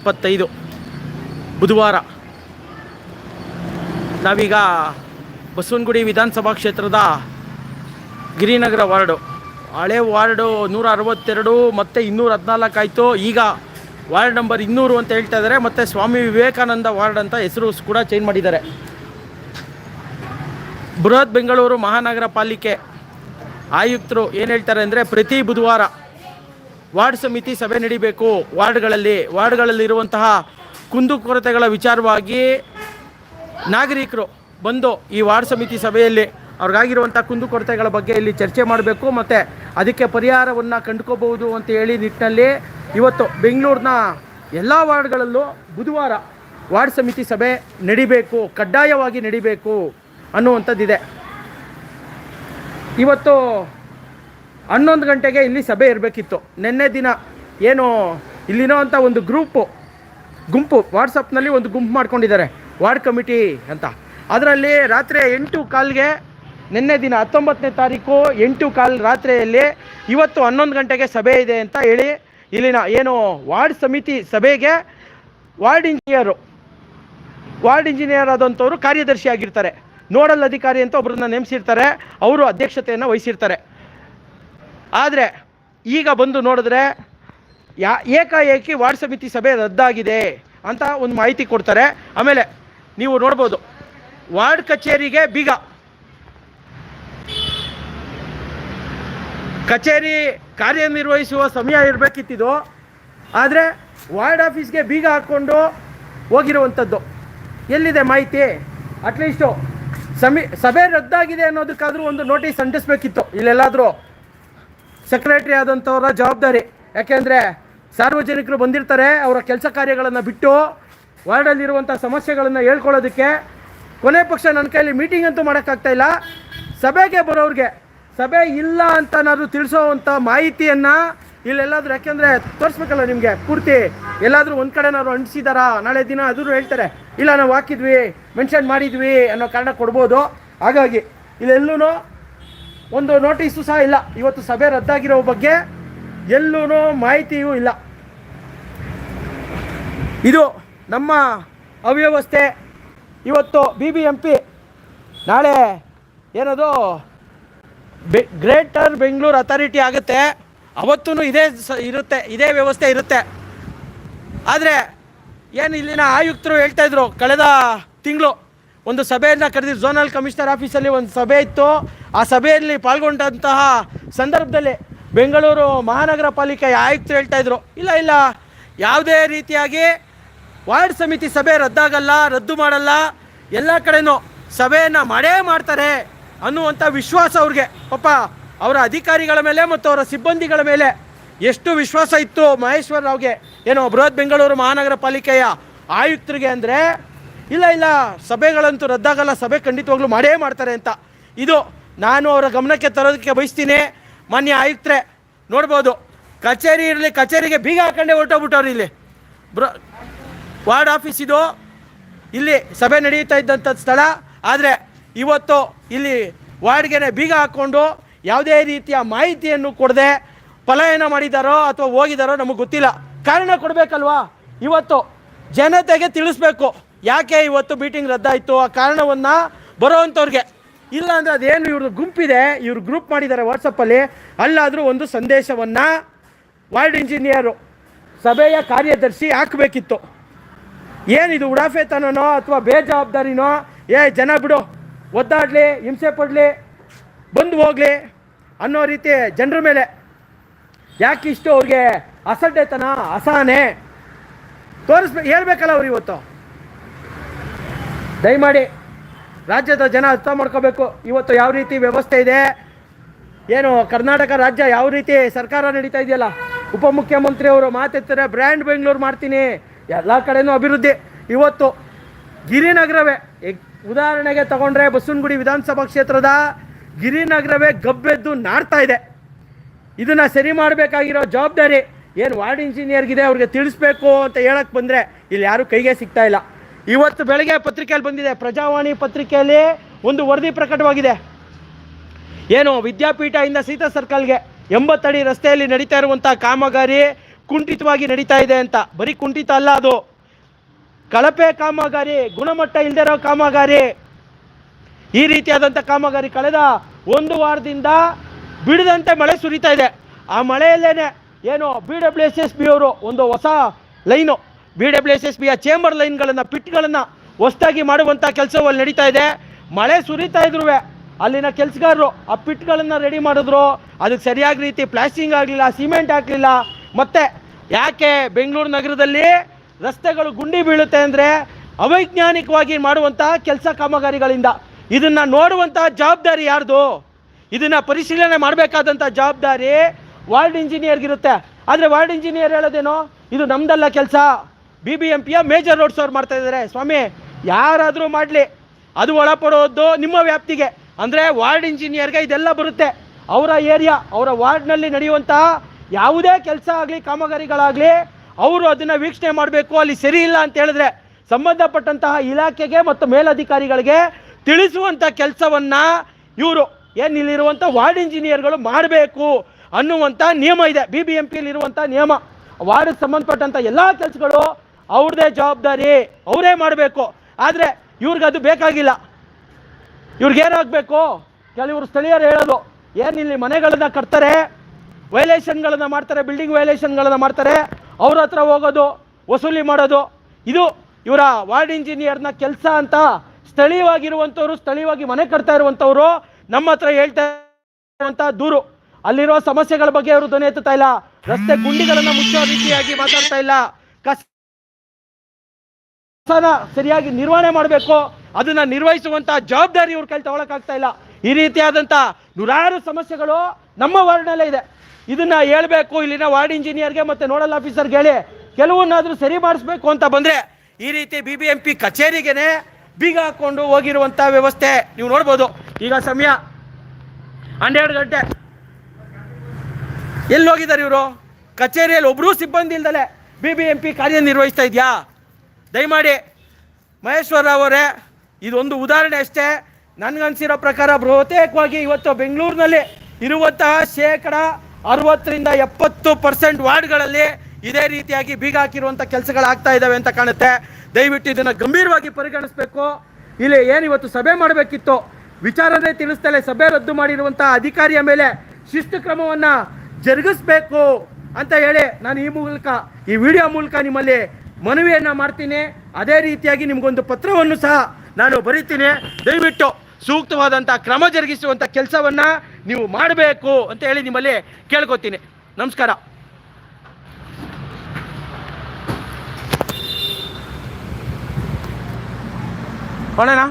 ಇಪ್ಪತ್ತೈದು. ಬುಧವಾರ. ನಾವೀಗ ಬಸವನಗುಡಿ ವಿಧಾನಸಭಾ ಕ್ಷೇತ್ರದ ಗಿರಿನಗರ ವಾರ್ಡು. ಹಳೆ ವಾರ್ಡು ನೂರ ಅರವತ್ತೆರಡು ಮತ್ತು ಇನ್ನೂರ ಹದಿನಾಲ್ಕು ಆಯಿತು. ಈಗ ವಾರ್ಡ್ ನಂಬರ್ ಇನ್ನೂರು ಅಂತ ಹೇಳ್ತಾ ಇದ್ದಾರೆ. ಮತ್ತು ಸ್ವಾಮಿ ವಿವೇಕಾನಂದ ವಾರ್ಡ್ ಅಂತ ಹೆಸರು ಕೂಡ ಚೇಂಜ್ ಮಾಡಿದ್ದಾರೆ. ಬೃಹತ್ ಬೆಂಗಳೂರು ಮಹಾನಗರ ಪಾಲಿಕೆ ಆಯುಕ್ತರು ಏನು ಹೇಳ್ತಾರೆ ಅಂದರೆ ಪ್ರತಿ ಬುಧವಾರ ವಾರ್ಡ್ ಸಮಿತಿ ಸಭೆ ನಡೀಬೇಕು. ವಾರ್ಡ್ಗಳಲ್ಲಿ, ವಾರ್ಡ್ಗಳಲ್ಲಿರುವಂತಹ ಕುಂದುಕೊರತೆಗಳ ವಿಚಾರವಾಗಿ ನಾಗರಿಕರು ಬಂದು ಈ ವಾರ್ಡ್ ಸಮಿತಿ ಸಭೆಯಲ್ಲಿ ಅವ್ರಿಗಾಗಿರುವಂಥ ಕುಂದುಕೊರತೆಗಳ ಬಗ್ಗೆ ಇಲ್ಲಿ ಚರ್ಚೆ ಮಾಡಬೇಕು ಮತ್ತು ಅದಕ್ಕೆ ಪರಿಹಾರವನ್ನು ಕಂಡುಕೋಬಹುದು ಅಂತ ಹೇಳಿ ನಿಟ್ಟಿನಲ್ಲಿ ಇವತ್ತು ಬೆಂಗಳೂರಿನ ಎಲ್ಲ ವಾರ್ಡ್ಗಳಲ್ಲೂ ಬುಧವಾರ ವಾರ್ಡ್ ಸಮಿತಿ ಸಭೆ ನಡಿಬೇಕು, ಕಡ್ಡಾಯವಾಗಿ ನಡಿಬೇಕು ಅನ್ನುವಂಥದ್ದಿದೆ. ಇವತ್ತು ಹನ್ನೊಂದು ಗಂಟೆಗೆ ಇಲ್ಲಿ ಸಭೆ ಇರಬೇಕಿತ್ತು. ನಿನ್ನೆ ದಿನ ಏನು ಇಲ್ಲಿನೋ ಅಂತ ಒಂದು ಗ್ರೂಪು, ಗುಂಪು, ವಾಟ್ಸಪ್ನಲ್ಲಿ ಒಂದು ಗುಂಪು ಮಾಡ್ಕೊಂಡಿದ್ದಾರೆ. ವಾರ್ಡ್ ಕಮಿಟಿ ಅಂತ. ಅದರಲ್ಲಿ ರಾತ್ರಿ ಎಂಟು ಕಾಲ್ಗೆ, ನಿನ್ನೆ ದಿನ ಹತ್ತೊಂಬತ್ತನೇ ತಾರೀಕು ಎಂಟು ಕಾಲ್ ರಾತ್ರಿಯಲ್ಲಿ ಇವತ್ತು ಹನ್ನೊಂದು ಗಂಟೆಗೆ ಸಭೆ ಇದೆ ಅಂತ ಹೇಳಿ ಇಲ್ಲಿನ ಏನು ವಾರ್ಡ್ ಸಮಿತಿ ಸಭೆಗೆ ವಾರ್ಡ್ ಇಂಜಿನಿಯರು, ವಾರ್ಡ್ ಇಂಜಿನಿಯರ್ ಆದಂಥವರು ಕಾರ್ಯದರ್ಶಿ ಆಗಿರ್ತಾರೆ. ನೋಡಲ್ ಅಧಿಕಾರಿ ಅಂತ ಒಬ್ಬರನ್ನ ನೇಮಿಸಿರ್ತಾರೆ. ಅವರು ಅಧ್ಯಕ್ಷತೆಯನ್ನು ವಹಿಸಿರ್ತಾರೆ. ಆದರೆ ಈಗ ಬಂದು ನೋಡಿದ್ರೆ ಯಾ, ಏಕಾಏಕಿ ವಾರ್ಡ್ ಸಮಿತಿ ಸಭೆ ರದ್ದಾಗಿದೆ ಅಂತ ಒಂದು ಮಾಹಿತಿ ಕೊಡ್ತಾರೆ. ಆಮೇಲೆ ನೀವು ನೋಡ್ಬೋದು, ವಾರ್ಡ್ ಕಚೇರಿಗೆ ಬೀಗ. ಕಚೇರಿ ಕಾರ್ಯನಿರ್ವಹಿಸುವ ಸಮಯ ಇರಬೇಕಿತ್ತಿದು, ಆದರೆ ವಾರ್ಡ್ ಆಫೀಸ್ಗೆ ಬೀಗ ಹಾಕ್ಕೊಂಡು ಹೋಗಿರುವಂಥದ್ದು ಎಲ್ಲಿದೆ ಮಾಹಿತಿ? ಅಟ್ಲೀಸ್ಟು ಸಮಿ, ಸಭೆ ರದ್ದಾಗಿದೆ ಅನ್ನೋದಕ್ಕಾದರೂ ಒಂದು ನೋಟಿಸ್ ಅಂಟಿಸ್ಬೇಕಿತ್ತು ಇಲ್ಲೆಲ್ಲಾದರೂ. ಸೆಕ್ರೆಟರಿ ಆದಂಥವರ ಜವಾಬ್ದಾರಿ. ಯಾಕೆಂದರೆ ಸಾರ್ವಜನಿಕರು ಬಂದಿರ್ತಾರೆ, ಅವರ ಕೆಲಸ ಕಾರ್ಯಗಳನ್ನು ಬಿಟ್ಟು ವಾರ್ಡಲ್ಲಿರುವಂಥ ಸಮಸ್ಯೆಗಳನ್ನು ಹೇಳ್ಕೊಳ್ಳೋದಕ್ಕೆ. ಕೊನೆ ಪಕ್ಷ ನನ್ನ ಕೈಯಲ್ಲಿ ಮೀಟಿಂಗ್ ಅಂತೂ ಮಾಡೋಕ್ಕಾಗ್ತಾಯಿಲ್ಲ ಸಭೆಗೆ ಬರೋರಿಗೆ, ಸಭೆ ಇಲ್ಲ ಅಂತ ನಾನು ತಿಳಿಸೋವಂಥ ಮಾಹಿತಿಯನ್ನು ಇಲ್ಲೆಲ್ಲಾದರೂ, ಯಾಕೆಂದರೆ ತೋರಿಸ್ಬೇಕಲ್ಲ ನಿಮಗೆ ಪೂರ್ತಿ. ಎಲ್ಲಾದರೂ ಒಂದು ಕಡೆನಾದ್ರು ಅಂಟಿಸಿದಾರಾ? ನಾಳೆ ದಿನ ಅದರೂ ಹೇಳ್ತಾರೆ, ಇಲ್ಲ, ನಾವು ಹಾಕಿದ್ವಿ ಮೆನ್ಷನ್ ಮಾಡಿದ್ವಿ ಅನ್ನೋ ಕಾರಣ ಕೊಡ್ಬೋದು. ಹಾಗಾಗಿ ಇಲ್ಲೆಲ್ಲೂ ಒಂದು ನೋಟಿಸು ಸಹ ಇಲ್ಲ. ಇವತ್ತು ಸಭೆ ರದ್ದಾಗಿರೋ ಬಗ್ಗೆ ಎಲ್ಲೂ ಮಾಹಿತಿಯೂ ಇಲ್ಲ. ಇದು ನಮ್ಮ ಅವ್ಯವಸ್ಥೆ. ಇವತ್ತು ಬಿ ಬಿ ಎಂ ಪಿ ನಾಳೆ ಏನದು? ಬೆ, ಗ್ರೇಟರ್ ಬೆಂಗಳೂರು ಅಥಾರಿಟಿ ಆಗುತ್ತೆ. ಅವತ್ತೂ ಇದೇ ಸ, ಇರುತ್ತೆ, ಇದೇ ವ್ಯವಸ್ಥೆ ಇರುತ್ತೆ. ಆದರೆ ಏನು ಇಲ್ಲಿನ ಆಯುಕ್ತರು ಹೇಳ್ತಾಯಿದ್ರು ಕಳೆದ ತಿಂಗಳು ಒಂದು ಸಭೆಯನ್ನು ಕರೆದಿದ್ದು ಝೋನಲ್ ಕಮಿಷನರ್ ಆಫೀಸಲ್ಲಿ ಒಂದು ಸಭೆ ಇತ್ತು. ಆ ಸಭೆಯಲ್ಲಿ ಪಾಲ್ಗೊಂಡಂತಹ ಸಂದರ್ಭದಲ್ಲಿ ಬೆಂಗಳೂರು ಮಹಾನಗರ ಪಾಲಿಕೆ ಆಯುಕ್ತರು ಹೇಳ್ತಾ ಇದ್ರು, ಇಲ್ಲ ಇಲ್ಲ, ಯಾವುದೇ ರೀತಿಯಾಗಿ ವಾರ್ಡ್ ಸಮಿತಿ ಸಭೆ ರದ್ದಾಗಲ್ಲ, ರದ್ದು ಮಾಡಲ್ಲ, ಎಲ್ಲ ಕಡೆನೂ ಸಭೆಯನ್ನು ಮಾಡೇ ಮಾಡ್ತಾರೆ ಅನ್ನುವಂಥ ವಿಶ್ವಾಸ ಅವ್ರಿಗೆ. ಪಾಪ ಅವರ ಅಧಿಕಾರಿಗಳ ಮೇಲೆ ಮತ್ತು ಅವರ ಸಿಬ್ಬಂದಿಗಳ ಮೇಲೆ ಎಷ್ಟು ವಿಶ್ವಾಸ ಇತ್ತು ಮಹೇಶ್ವರ ರಾವ್ಗೆ? ಏನೋ ಬೃಹತ್ ಬೆಂಗಳೂರು ಮಹಾನಗರ ಪಾಲಿಕೆಯ ಆಯುಕ್ತರಿಗೆ ಅಂದರೆ, ಇಲ್ಲ ಇಲ್ಲ, ಸಭೆಗಳಂತೂ ರದ್ದಾಗಲ್ಲ, ಸಭೆ ಖಂಡಿತವಾಗ್ಲೂ ಮಾಡೇ ಮಾಡ್ತಾರೆ ಅಂತ. ಇದು ನಾನು ಅವರ ಗಮನಕ್ಕೆ ತರೋದಕ್ಕೆ ಬಯಸ್ತೀನಿ. ಮಾನ್ಯ ಆಯುಕ್ತರೆ, ನೋಡ್ಬೋದು. ಕಚೇರಿ ಇರಲಿ, ಕಚೇರಿಗೆ ಬೀಗ ಹಾಕೊಂಡೇ ಹೊರಟೋಗ್ಬಿಟ್ಟವ್ರು ಇಲ್ಲಿ. ಬ್ರ, ವಾರ್ಡ್ ಆಫೀಸ್ ಇದು. ಇಲ್ಲಿ ಸಭೆ ನಡೆಯುತ್ತಾ ಇದ್ದಂಥ ಸ್ಥಳ. ಆದರೆ ಇವತ್ತು ಇಲ್ಲಿ ವಾರ್ಡ್ಗೆ ಬೀಗ ಹಾಕ್ಕೊಂಡು ಯಾವುದೇ ರೀತಿಯ ಮಾಹಿತಿಯನ್ನು ಕೊಡದೆ ಪಲಾಯನ ಮಾಡಿದಾರೋ ಅಥವಾ ಹೋಗಿದಾರೋ ನಮಗೆ ಗೊತ್ತಿಲ್ಲ. ಕಾರಣ ಕೊಡಬೇಕಲ್ವಾ? ಇವತ್ತು ಜನತೆಗೆ ತಿಳಿಸ್ಬೇಕು. ಯಾಕೆ ಇವತ್ತು ಮೀಟಿಂಗ್ ರದ್ದಾಯಿತು? ಆ ಕಾರಣವನ್ನು ಬರೋವಂಥವ್ರಿಗೆ ಇಲ್ಲ ಅಂದರೆ ಅದೇನು ಇವ್ರದ್ದು ಗುಂಪಿದೆ, ಇವ್ರು ಗ್ರೂಪ್ ಮಾಡಿದ್ದಾರೆ ವಾಟ್ಸಪ್ಪಲ್ಲಿ ಅಲ್ಲಾದರೂ ಒಂದು ಸಂದೇಶವನ್ನು ವಾರ್ಡ್ ಇಂಜಿನಿಯರು ಸಭೆಯ ಕಾರ್ಯದರ್ಶಿ ಹಾಕಬೇಕಿತ್ತು. ಏನಿದು ಉಡಾಫೆತನನೋ ಅಥವಾ ಬೇಜವಾಬ್ದಾರಿನೋ? ಏ, ಜನ ಬಿಡು, ಒದ್ದಾಡಲಿ, ಹಿಂಸೆ ಪಡಲಿ, ಬಂದು ಹೋಗಲಿ ಅನ್ನೋ ರೀತಿ ಜನರ ಮೇಲೆ. ಯಾಕೆ ಇಷ್ಟು ಅವ್ರಿಗೆ ಅಸಡ್ಡೆತನ, ಅಸಹನೆ? ತೋರಿಸ್ಬೇಕು ಹೇಳ್ಬೇಕಲ್ಲ ಅವ್ರು ಇವತ್ತು. ದಯಮಾಡಿ. ರಾಜ್ಯದ ಜನ ಅರ್ಥ ಮಾಡ್ಕೋಬೇಕು. ಇವತ್ತು ಯಾವ ರೀತಿ ವ್ಯವಸ್ಥೆ ಇದೆ? ಏನು, ಕರ್ನಾಟಕ ರಾಜ್ಯ ಯಾವ ರೀತಿ ಸರ್ಕಾರ ನಡೀತಾ ಇದೆಯಲ್ಲ? ಉಪಮುಖ್ಯಮಂತ್ರಿ ಅವರು ಮಾತೆತ್ತಾರೆ ಬ್ರ್ಯಾಂಡ್ ಬೆಂಗಳೂರು ಮಾಡ್ತೀನಿ. ಎಲ್ಲ ಕಡೆನೂ ಅಭಿವೃದ್ಧಿ. ಇವತ್ತು ಗಿರಿನಗರವೇ ಉದಾಹರಣೆಗೆ ತಗೊಂಡ್ರೆ ಬಸವನಗುಡಿ ವಿಧಾನಸಭಾ ಕ್ಷೇತ್ರದ ಗಿರಿನಗರವೇ ಗಬ್ಬೆದ್ದು ನಾಡ್ತಾ ಇದೆ. ಇದನ್ನು ಸರಿ ಮಾಡಬೇಕಾಗಿರೋ ಜವಾಬ್ದಾರಿ ಏನು ವಾರ್ಡ್ ಇಂಜಿನಿಯರ್ಗಿದೆ ಅವ್ರಿಗೆ ತಿಳಿಸ್ಬೇಕು ಅಂತ ಹೇಳಕ್ಕೆ ಬಂದರೆ ಇಲ್ಲಿ ಯಾರೂ ಕೈಗೆ ಸಿಗ್ತಾ ಇಲ್ಲ. ಇವತ್ತು ಬೆಳಗ್ಗೆ ಪತ್ರಿಕೆಯಲ್ಲಿ ಬಂದಿದೆ. ಪ್ರಜಾವಾಣಿ ಪತ್ರಿಕೆಯಲ್ಲಿ ಒಂದು ವರದಿ ಪ್ರಕಟವಾಗಿದೆ. ಏನು, ವಿದ್ಯಾಪೀಠದಿಂದ ಸೀತಾ ಸರ್ಕಲ್ಗೆ ಎಂಬತ್ತಡಿ ರಸ್ತೆಯಲ್ಲಿ ನಡೀತಾ ಇರುವಂಥ ಕಾಮಗಾರಿ ಕುಂಠಿತವಾಗಿ ನಡೀತಾ ಇದೆ ಅಂತ. ಬರೀ ಕುಂಠಿತ ಅಲ್ಲ ಅದು. ಕಳಪೆ ಕಾಮಗಾರಿ, ಗುಣಮಟ್ಟ ಇಲ್ಲದೆ ಇರೋ ಕಾಮಗಾರಿ. ಈ ರೀತಿಯಾದಂಥ ಕಾಮಗಾರಿ ಕಳೆದ ಒಂದು ವಾರದಿಂದ ಬಿಡದಂತೆ ಮಳೆ ಸುರಿತಾ ಇದೆ. ಆ ಮಳೆಯಲ್ಲೇನೆ ಏನು ಬಿ ಡಬ್ಲ್ಯೂ ಎಸ್ ಬಿ ಅವರು ಒಂದು ಹೊಸ line B W S S ಬಿಯ chamber ಲೈನ್ಗಳನ್ನು ಪಿಟ್ಗಳನ್ನು ಹೊಸದಾಗಿ ಮಾಡುವಂಥ ಕೆಲಸವಲ್ಲಿ ನಡೀತಾ ಇದೆ. ಮಳೆ ಸುರಿತಾ ಇದ್ರು ಅಲ್ಲಿನ ಕೆಲಸಗಾರರು ಆ ಪಿಟ್ಗಳನ್ನು ರೆಡಿ ಮಾಡಿದ್ರು. ಅದಕ್ಕೆ ಸರಿಯಾದ ರೀತಿ ಪ್ಲಾಸ್ಟಿಂಗ್ ಆಗಲಿಲ್ಲ ಸಿಮೆಂಟ್ ಹಾಕಲಿಲ್ಲ. ಮತ್ತೆ ಯಾಕೆ ಬೆಂಗಳೂರು ನಗರದಲ್ಲಿ ರಸ್ತೆಗಳು ಗುಂಡಿ ಬೀಳುತ್ತೆ ಅಂದರೆ ಅವೈಜ್ಞಾನಿಕವಾಗಿ ಮಾಡುವಂಥ ಕೆಲಸ ಕಾಮಗಾರಿಗಳಿಂದ. ಇದನ್ನು ನೋಡುವಂಥ ಜವಾಬ್ದಾರಿ ಯಾರ್ದು? ಇದನ್ನು ಪರಿಶೀಲನೆ ಮಾಡಬೇಕಾದಂಥ ಜವಾಬ್ದಾರಿ ವಾರ್ಡ್ ಇಂಜಿನಿಯರ್ಗಿರುತ್ತೆ ಆದರೆ ವಾರ್ಡ್ ಇಂಜಿನಿಯರ್ ಹೇಳೋದೇನೋ? ಇದು ನಮ್ದಲ್ಲ ಕೆಲಸ. ಬಿ ಬಿ ಎಂ ಪಿಯ ಮೇಜರ್ ರೋಡ್ಸ್ ಅವ್ರು ಮಾಡ್ತಾ ಇದ್ದಾರೆ. ಸ್ವಾಮಿ, ಯಾರಾದರೂ ಮಾಡಲಿ. ಅದು ಒಳಪಡೋದು ನಿಮ್ಮ ವ್ಯಾಪ್ತಿಗೆ. ಅಂದರೆ ವಾರ್ಡ್ ಇಂಜಿನಿಯರ್ಗೆ ಇದೆಲ್ಲ ಬರುತ್ತೆ. ಅವರ ಏರಿಯಾ, ಅವರ ವಾರ್ಡ್ನಲ್ಲಿ ನಡೆಯುವಂತಹ ಯಾವುದೇ ಕೆಲಸ ಆಗಲಿ, ಕಾಮಗಾರಿಗಳಾಗಲಿ, ಅವರು ಅದನ್ನು ವೀಕ್ಷಣೆ ಮಾಡಬೇಕು. ಅಲ್ಲಿ ಸರಿ ಇಲ್ಲ ಅಂತ ಹೇಳಿದ್ರೆ ಸಂಬಂಧಪಟ್ಟಂತಹ ಇಲಾಖೆಗೆ ಮತ್ತು ಮೇಲಧಿಕಾರಿಗಳಿಗೆ ತಿಳಿಸುವಂಥ ಕೆಲಸವನ್ನು ಇವರು, ಏನು ಇಲ್ಲಿರುವಂಥ ವಾರ್ಡ್ ಇಂಜಿನಿಯರ್ಗಳು ಮಾಡಬೇಕು ಅನ್ನುವಂಥ ನಿಯಮ ಇದೆ. ಬಿ ಬಿ ಎಂ ಪಿಯಲ್ಲಿರುವಂಥ ನಿಯಮ. ವಾರ್ಡ್ಗೆ ಸಂಬಂಧಪಟ್ಟಂಥ ಎಲ್ಲ ಕೆಲಸಗಳು ಅವ್ರದ್ದೇ ಜವಾಬ್ದಾರಿ ಅವರೇ ಮಾಡಬೇಕು. ಆದರೆ ಇವ್ರಿಗೆ ಅದು ಬೇಕಾಗಿಲ್ಲ. ಇವ್ರಿಗೇನಾಗಬೇಕು ಕೆಲವರು ಸ್ಥಳೀಯರು ಹೇಳೋದು, ಏನು ಇಲ್ಲಿ ಮನೆಗಳನ್ನ ಕಟ್ತಾರೆ? ವೈಲೇಷನ್ಗಳನ್ನು ಮಾಡ್ತಾರೆ, ಬಿಲ್ಡಿಂಗ್ ವೈಲೇಷನ್ಗಳನ್ನು ಮಾಡ್ತಾರೆ. ಅವ್ರ ಹತ್ರ ಹೋಗೋದು, ವಸೂಲಿ ಮಾಡೋದು. ಇದು ಇವರ ವಾರ್ಡ್ ಇಂಜಿನಿಯರ್ನ ಕೆಲಸ ಅಂತ ಸ್ಥಳೀಯವಾಗಿರುವಂಥವ್ರು, ಸ್ಥಳೀಯವಾಗಿ ಮನೆ ಕಟ್ತಾ ಇರುವಂಥವ್ರು ನಮ್ಮ ಹತ್ರ ಹೇಳ್ತಾ ಇರುವಂಥ ದೂರು. ಅಲ್ಲಿರೋ ಸಮಸ್ಯೆಗಳ ಬಗ್ಗೆ ಅವರು ಧ್ವನಿ ಎತ್ತುತ್ತಾ ಇಲ್ಲ. ರಸ್ತೆ ಗುಂಡಿಗಳನ್ನು ಮುಚ್ಚೋ ರೀತಿಯಾಗಿ ಮಾತಾಡ್ತಾ ಇಲ್ಲ. ಕಸ ಸರಿಯಾಗಿ ನಿರ್ವಹಣೆ ಮಾಡಬೇಕು. ಅದನ್ನ ನಿರ್ವಹಿಸುವಂಥ ಜವಾಬ್ದಾರಿ ಇವ್ರ ಕೈ ತಗೊಳಕ್ಕಾಗ್ತಾ ಇಲ್ಲ. ಈ ರೀತಿಯಾದಂಥ ನೂರಾರು ಸಮಸ್ಯೆಗಳು ನಮ್ಮ ವಾರ್ಡ್ನಲ್ಲೇ ಇದೆ. ಇದನ್ನ ಹೇಳ್ಬೇಕು ಇಲ್ಲಿನ ವಾರ್ಡ್ ಇಂಜಿನಿಯರ್ಗೆ ಮತ್ತೆ ನೋಡಲ್ ಆಫೀಸರ್ಗೆ ಹೇಳಿ. ಕೆಲವನ್ನಾದ್ರೂ ಸರಿ ಮಾಡಿಸ್ಬೇಕು ಅಂತ ಬಂದ್ರೆ ಈ ರೀತಿ ಬಿ ಬಿ ಎಂ ಪಿ ಕಚೇರಿಗೆನೆ ಬೀಗ ಹಾಕೊಂಡು ಹೋಗಿರುವಂತ ವ್ಯವಸ್ಥೆ ನೀವು ನೋಡ್ಬೋದು. ಈಗ ಸಮಯ ಹನ್ನೆರಡು ಗಂಟೆ. ಎಲ್ಲಿ ಹೋಗಿದ್ದಾರೆ ಇವರು? ಕಚೇರಿಯಲ್ಲಿ ಒಬ್ಬರೂ ಸಿಬ್ಬಂದಿ ಇಲ್ದಲೆ ಬಿ ಬಿ ಎಂ ಪಿ ಕಾರ್ಯನಿರ್ವಹಿಸ್ತಾ ಇದೆಯಾ? ದಯಮಾಡಿ ಮಹೇಶ್ವರ ಅವರೇ, ಇದೊಂದು ಉದಾಹರಣೆ ಅಷ್ಟೇ. ನನಗನ್ಸಿರೋ ಪ್ರಕಾರ ಬಹುತೇಕವಾಗಿ ಇವತ್ತು ಬೆಂಗಳೂರಿನಲ್ಲಿ ಇರುವಂತಹ ಶೇಕಡ ಅರವತ್ತರಿಂದ ಎಪ್ಪತ್ತು ಪರ್ಸೆಂಟ್ ವಾರ್ಡ್ಗಳಲ್ಲಿ ಇದೇ ರೀತಿಯಾಗಿ ಬೀಗ ಹಾಕಿರುವಂಥ ಕೆಲಸಗಳಾಗ್ತಾ ಇದ್ದಾವೆ ಅಂತ ಕಾಣುತ್ತೆ. ದಯವಿಟ್ಟು ಇದನ್ನು ಗಂಭೀರವಾಗಿ ಪರಿಗಣಿಸಬೇಕು. ಇಲ್ಲಿ ಏನು ಇವತ್ತು ಸಭೆ ಮಾಡಬೇಕಿತ್ತು? ವಿಚಾರನೇ ತಿಳಿಸ್ತಲೇ ಸಭೆ ರದ್ದು ಮಾಡಿರುವಂಥ ಅಧಿಕಾರಿಯ ಮೇಲೆ ಶಿಸ್ತು ಕ್ರಮವನ್ನು ಜರುಗಿಸಬೇಕು ಅಂತ ಹೇಳಿ ನಾನು ಈ ಮೂಲಕ, ಈ ವಿಡಿಯೋ ಮೂಲಕ ನಿಮ್ಮಲ್ಲಿ ಮನವಿಯನ್ನು ಮಾಡ್ತೀನಿ. ಅದೇ ರೀತಿಯಾಗಿ ನಿಮಗೊಂದು ಪತ್ರವನ್ನು ಸಹ ನಾನು ಬರೀತೀನಿ. ದಯವಿಟ್ಟು ಸೂಕ್ತವಾದಂಥ ಕ್ರಮ ಜರುಗಿಸುವಂಥ ಕೆಲಸವನ್ನು ನೀವು ಮಾಡಬೇಕು ಅಂತ ಹೇಳಿ ನಿಮ್ಮಲ್ಲಿ ಕೇಳ್ಕೊತೀನಿ. ನಮಸ್ಕಾರ. ಹೊಣೆನಾ